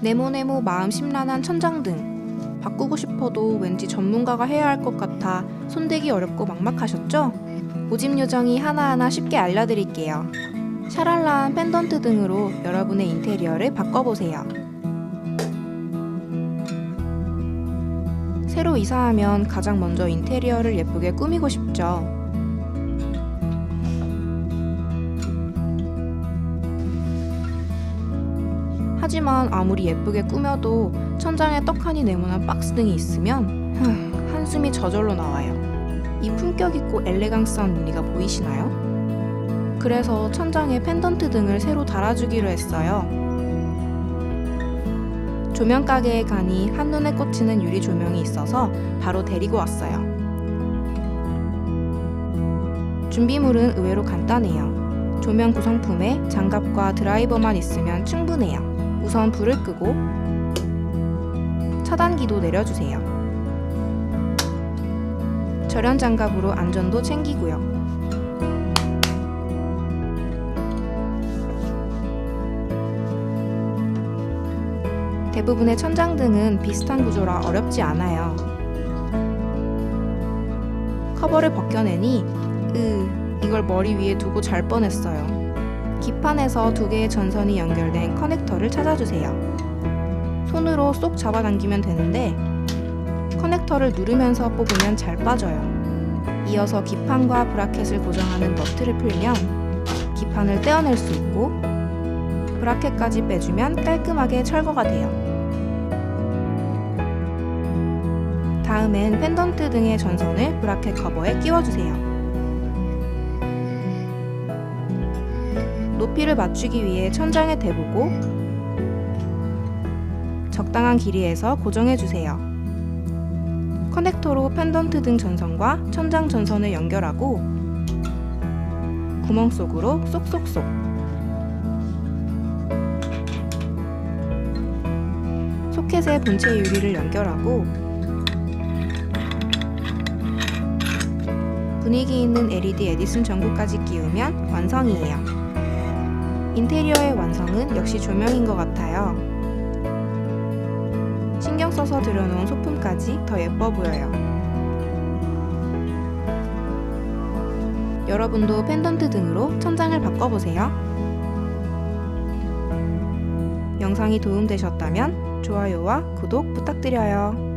네모네모 마음 심란한 천장 등. 바꾸고 싶어도 왠지 전문가가 해야 할 것 같아 손대기 어렵고 막막하셨죠? 모집 요정이 하나하나 쉽게 알려드릴게요. 샤랄라한 펜던트 등으로 여러분의 인테리어를 바꿔보세요. 새로 이사하면 가장 먼저 인테리어를 예쁘게 꾸미고 싶죠. 하지만 아무리 예쁘게 꾸며도 천장에 떡하니 네모난 박스 등이 있으면 흠, 한숨이 저절로 나와요. 이 품격 있고 엘레강스한 무늬가 보이시나요? 그래서 천장에 펜던트 등을 새로 달아주기로 했어요. 조명 가게에 가니 한눈에 꽂히는 유리 조명이 있어서 바로 데리고 왔어요. 준비물은 의외로 간단해요. 조명 구성품에 장갑과 드라이버만 있으면 충분해요. 우선 불을 끄고 차단기도 내려주세요. 절연 장갑으로 안전도 챙기고요. 대부분의 천장등은 비슷한 구조라 어렵지 않아요. 커버를 벗겨내니 으 이걸 머리 위에 두고 잘 뻔했어요. 기판에서 두 개의 전선이 연결된 커넥터를 찾아주세요. 손으로 쏙 잡아당기면 되는데 커넥터를 누르면서 뽑으면 잘 빠져요. 이어서 기판과 브라켓을 고정하는 너트를 풀면 기판을 떼어낼 수 있고 브라켓까지 빼주면 깔끔하게 철거가 돼요. 다음엔 펜던트 등의 전선을 브라켓 커버에 끼워주세요. 높이를 맞추기 위해 천장에 대보고 적당한 길이에서 고정해 주세요. 커넥터로 펜던트 등 전선과 천장 전선을 연결하고 구멍 속으로 쏙쏙쏙 소켓에 본체 유리를 연결하고 분위기 있는 LED 에디슨 전구까지 끼우면 완성이에요. 인테리어의 완성은 역시 조명인 것 같아요. 신경 써서 들여놓은 소품까지 더 예뻐 보여요. 여러분도 펜던트 등으로 천장을 바꿔보세요. 영상이 도움되셨다면 좋아요와 구독 부탁드려요.